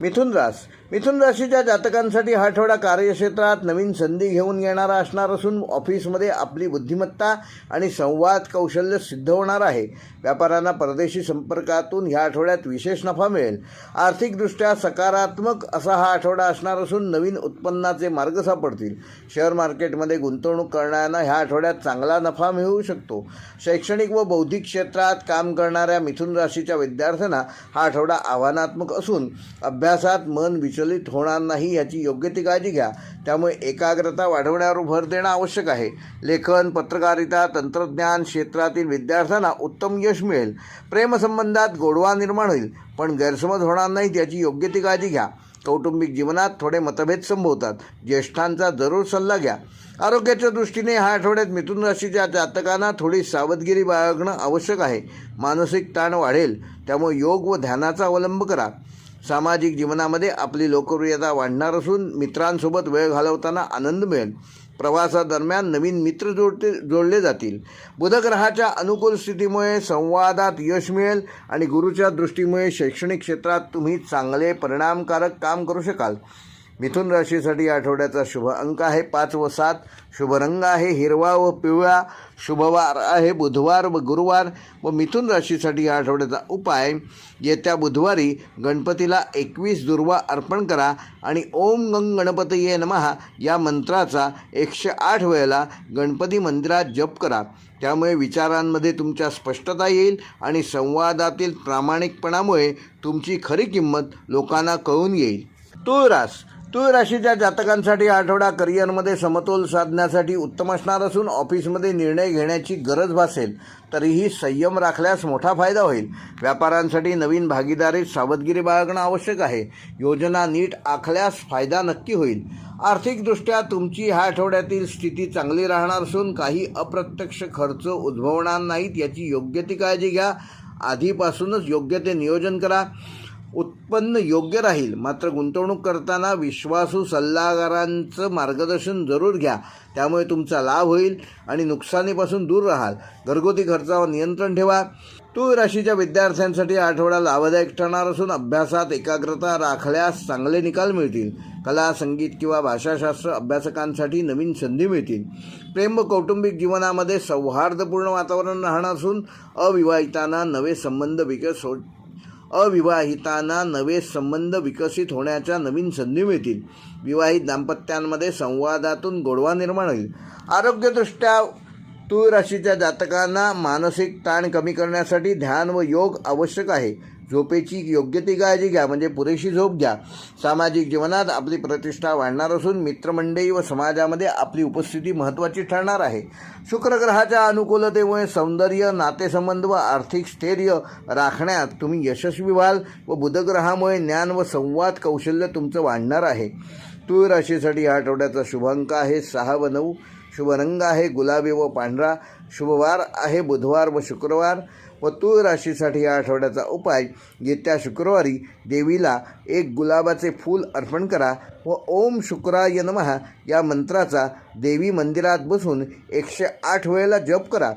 मिथुन रास मिथुन राशीच्या जातकांसाठी हा आठवडा कार्यक्षेत्रात नवीन संधी घेऊन येणारा असणार असून ऑफिसमध्ये आपली बुद्धिमत्ता आणि संवाद कौशल्य सिद्ध होणार आहे. व्यापाऱ्यांना परदेशी संपर्कातून ह्या आठवड्यात विशेष नफा मिळेल. आर्थिकदृष्ट्या सकारात्मक असा हा आठवडा असणार असून नवीन उत्पन्नाचे मार्ग सापडतील. शेअर मार्केटमध्ये गुंतवणूक करणाऱ्यांना ह्या आठवड्यात चांगला नफा मिळू शकतो. शैक्षणिक व बौद्धिक क्षेत्रात काम करणाऱ्या मिथुन राशीच्या विद्यार्थ्यांना हा आठवडा आव्हानात्मक असून अभ्यासात मन विचार विचलित होणार नाही याची योग्य ती काळजी घ्या. त्यामुळे एकाग्रता वाढवण्यावर भर देणं आवश्यक आहे. लेखन पत्रकारिता तंत्रज्ञान क्षेत्रातील विद्यार्थ्यांना उत्तम यश मिळेल. प्रेमसंबंधात गोडवा निर्माण होईल पण गैरसमज होणार नाहीत याची योग्य ती काळजी घ्या. कौटुंबिक जीवनात थोडे मतभेद संभवतात. ज्येष्ठांचा जरूर सल्ला घ्या. आरोग्याच्या दृष्टीने ह्या आठवड्यात मिथुन राशीच्या जातकांना थोडी सावधगिरी बाळगणं आवश्यक आहे. मानसिक ताण वाढेल त्यामुळे योग व ध्यानाचा अवलंब करा. सामाजिक जीवनामध्ये आपली लोकप्रियता वाढणार असून मित्रांसोबत वेळ घालवताना आनंद मिळेल. प्रवासादरम्यान नवीन मित्र जोडते जोडले जातील. बुधग्रहाच्या अनुकूल स्थितीमुळे संवादात यश मिळेल आणि गुरुच्या दृष्टीमुळे शैक्षणिक क्षेत्रात तुम्ही चांगले परिणामकारक काम करू शकाल. मिथुन राशीसाठी आठवड्याचा शुभ अंक आहे. पाच व सात शुभ रंग आहे. हिरवा व पिवळा शुभवार आहे. बुधवार व गुरुवार व मिथुन राशीसाठी या आठवड्याचा उपाय येत्या बुधवारी गणपतीला एकवीस दुर्वा अर्पण करा आणि ओम गंग गणपतये नमहा या मंत्राचा एकशे आठ वेळेला गणपती मंदिरात जप करा. त्यामुळे विचारांमध्ये तुमच्या स्पष्टता येईल आणि संवादातील प्रामाणिकपणामुळे तुमची खरी किंमत लोकांना कळून येईल. तो रास तुळ राशीच्या जातकांसाठी आठवडा करिअरमध्ये समतोल साधण्यासाठी उत्तम असणार असून ऑफिसमध्ये निर्णय घेण्याची गरज भासेल तरीही संयम राखल्यास मोठा फायदा होईल. व्यापाऱ्यांसाठी नवीन भागीदारीत सावधगिरी बाळगणं आवश्यक आहे. योजना नीट आखल्यास फायदा नक्की होईल. आर्थिकदृष्ट्या तुमची ह्या आठवड्यातील स्थिती चांगली राहणार असून काही अप्रत्यक्ष खर्च उद्भवणार नाहीत याची योग्य ती काळजी घ्या. आधीपासूनच योग्य ते नियोजन करा. उत्पन्न योग्य राहील. मात्र गुंतवणूक करताना विश्वासू सल्लागारांचं मार्गदर्शन जरूर घ्या. त्यामुळे तुमचा लाभ होईल आणि नुकसानीपासून दूर राहाल. घरगुती खर्चावर नियंत्रण ठेवा. तूळ राशीच्या विद्यार्थ्यांसाठी आठवडा लाभदायक ठरणार असून अभ्यासात एकाग्रता राखल्यास चांगले निकाल मिळतील. कला संगीत किंवा भाषाशास्त्र अभ्यासकांसाठी नवीन संधी मिळतील. प्रेम व कौटुंबिक जीवनामध्ये सौहार्दपूर्ण वातावरण राहणार असून अविवाहितांना नवे संबंध विकस होत अविवाहितांना नवे संबंध विकसित होण्याच्या नवीन संधी मिळतील. विवाहित दाम्पत्यांमध्ये संवादातून गोडवा निर्माण होईल. आरोग्यदृष्ट्या तूळ राशीच्या जातकांना मानसिक ताण कमी करण्यासाठी ध्यान व योग आवश्यक आहे. झोपेची योग्य ती काळजी घ्या म्हणजे पुरेशी झोप घ्या. सामाजिक जीवनात आपली प्रतिष्ठा वाढणार असून मित्रमंडळी व समाजामध्ये आपली उपस्थिती महत्त्वाची ठरणार आहे. शुक्रग्रहाच्या अनुकूलतेमुळे सौंदर्य नातेसंबंध व आर्थिक स्थैर्य राखण्यात तुम्ही यशस्वी व्हाल व बुधग्रहामुळे ज्ञान व संवाद कौशल्य तुमचं वाढणार आहे. तूळ राशीसाठी या आठवड्याचा शुभांक आहे. सहा व नऊ शुभ रंग आहे. गुलाबी व पांढरा शुभवार आहे. बुधवार व शुक्रवार तूळ राशीसाठी या आठवड्याचा उपाय येत्या शुक्रवारी देवीला एक गुलाबाचे फूल अर्पण करा व ओम शुक्राय नमहा या मंत्राचा देवी मंदिरात बसून एकशे आठ वेळेला जप करा.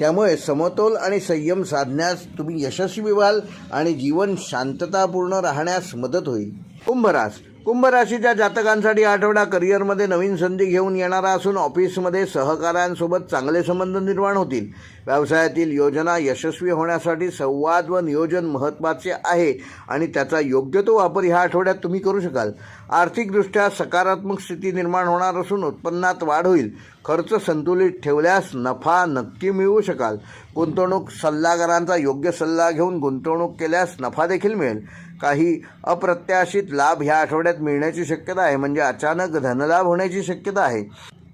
त्यामुळे समतोल आणि संयम साधण्यास तुम्ही यशस्वी व्हाल आणि जीवन शांततापूर्ण राहण्यास मदत होईल. कुंभरास. कुंभ राशीच्या जातकांसाठी आठवडा करिअरमध्ये नवीन संधी घेऊन येणारा असून ऑफिसमध्ये सहकाऱ्यांसोबत चांगले संबंध निर्माण होतील. व्यवसायातील योजना यशस्वी होण्यासाठी संवाद व नियोजन महत्त्वाचे आहे आणि त्याचा योग्य तो वापर ह्या आठवड्यात तुम्ही करू शकाल. आर्थिकदृष्ट्या सकारात्मक स्थिती निर्माण होणार असून उत्पन्नात वाढ होईल. खर्च संतुलित ठेवल्यास नफा नक्की मिळवू शकाल. गुंतवणूक सल्लागारांचा योग्य सल्ला घेऊन गुंतवणूक केल्यास नफा देखील मिळेल. काही अप्रत्याशित लाभ ह्या आठवड्यात मिळण्याची शक्यता आहे. म्हणजे अचानक धनलाभ होण्याची शक्यता आहे.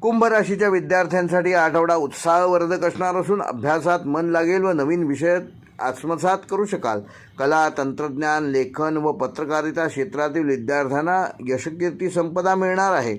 कुंभ राशीच्या विद्यार्थ्यांसाठी आठवडा उत्साहवर्धक असणार असून अभ्यासात मन लागेल व नवीन विषय आत्मसात करू शकाल. कला तंत्रज्ञान लेखन व पत्रकारिता क्षेत्रातील विद्यार्थ्यांना यशकीर्ती संपदा मिळणार आहे.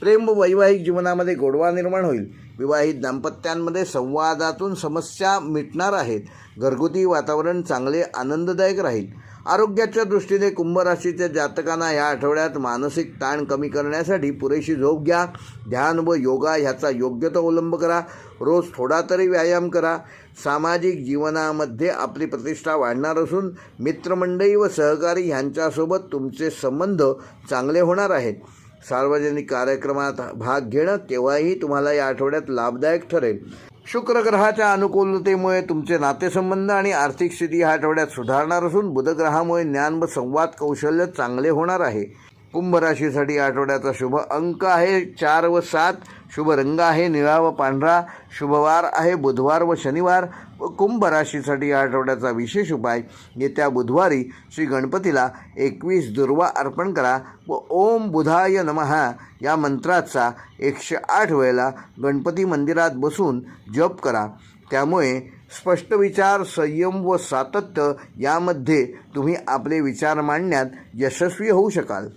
प्रेम व वैवाहिक जीवनामध्ये गोडवा निर्माण होईल. विवाहित दाम्पत्यांमध्ये संवादातून समस्या मिटणार आहेत. घरगुती वातावरण चांगले आनंददायक राहील. आरोग्याच्या दृष्टीने कुंभराशीच्या जातकांना या आठवड्यात मानसिक ताण कमी करण्यासाठी पुरेशी झोप घ्या. ध्यान व योगा ह्याचा योग्य तो अवलंब करा. रोज थोडा तरी व्यायाम करा. सामाजिक जीवनामध्ये आपली प्रतिष्ठा वाढणार असून मित्रमंडळी व सहकारी ह्यांच्यासोबत तुमचे संबंध चांगले होणार आहेत. सार्वजनिक कार्यक्रमात भाग घेणं केव्हाही तुम्हाला या आठवड्यात लाभदायक ठरेल. शुक्र ग्रहाच्या अनुकूलतेमुळे तुमचे नातेसंबंध आणि आर्थिक स्थिती या आठवड्यात सुधारणार असून बुधग्रहामुळे ज्ञान व संवाद कौशल्य चांगले होणार आहे. कुंभ राशीसाठी या आठवड्याचा शुभ अंक आहे चार व सात. शुभ रंग आहे निळा व पांढरा शुभवार आहे बुधवार व शनिवार. व कुंभ राशीसाठी या आठवड्याचा विशेष उपाय येत्या बुधवारी श्री गणपतीला एकवीस दुर्वा अर्पण करा व ओम बुधाय नमहा या मंत्राचा एकशे आठ वेळेला गणपती मंदिरात बसून जप करा. त्यामुळे स्पष्ट विचार संयम व सातत्य यामध्ये तुम्ही आपले विचार मांडण्यात यशस्वी होऊ शकाल.